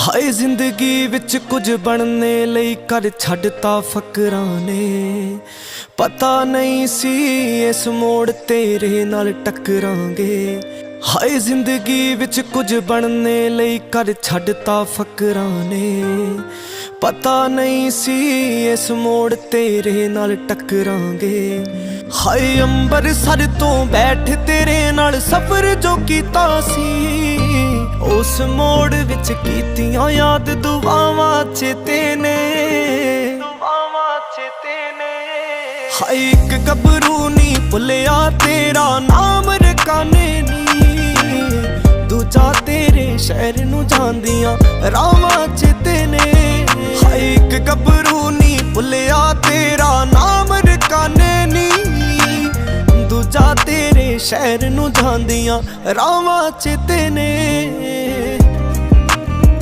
ਹਾਏ ਜ਼ਿੰਦਗੀ ਵਿੱਚ ਕੁਝ ਬਣਨੇ ਲਈ ਕਰ ਛੱਡਤਾ ਫਕਰਾਂ ਨੇ। ਪਤਾ ਨਹੀਂ ਸੀ ਇਸ ਮੋੜ ਤੇਰੇ ਨਾਲ ਟਕਰਾਂਗੇ। ਹਾਏ ਜ਼ਿੰਦਗੀ ਵਿੱਚ ਕੁਝ ਬਣਨੇ ਲਈ ਕਰ ਛੱਡਤਾ ਫਕਰਾਂ ਨੇ। ਪਤਾ ਨਹੀਂ ਸੀ ਇਸ ਮੋੜ ਤੇਰੇ ਨਾਲ ਟੱਕਰਾਂਗੇ। ਹਾਏ ਅੰਬਰ ਸਰ ਤੋਂ ਬੈਠ ਤੇਰੇ ਨਾਲ ਸਫ਼ਰ ਜੋ ਕੀਤਾ ਸੀ। ਉਸ ਮੋੜ ਵਿੱਚ ਕੀਤੀਆਂ ਯਾਦ ਦੁਆਵਾਂ ਚੇਤੇ ਨੇ। ਦੁਆਵਾਂ ਚੇਤੇ ਨੇ। ਹਾਏ ਇੱਕ ਗੱਭਰੂ ਨਹੀਂ ਭੁੱਲਿਆ ਤੇਰਾ ਨਾਮ ਰਕਾਨੇ ਨੀ। ਦੂਜਾ ਤੇਰੇ ਸ਼ਹਿਰ ਨੂੰ ਜਾਂਦੀਆਂ ਰਾਵਾਂ ਚੇਤੇ ਨੇ। ਹਾਏ ਇੱਕ ਗੱਭਰੂ ਨਹੀਂ ਭੁੱਲਿਆ ਤੇਰਾ ਨਾਮ ਰਕਾਨੇ ਦੂਜਾ ਤੇਰੇ ਸ਼ਹਿਰ ਨੂੰ ਜਾਂਦੀਆਂ ਰਾਵਾਂ ਚੇਤੇ ਨੇ।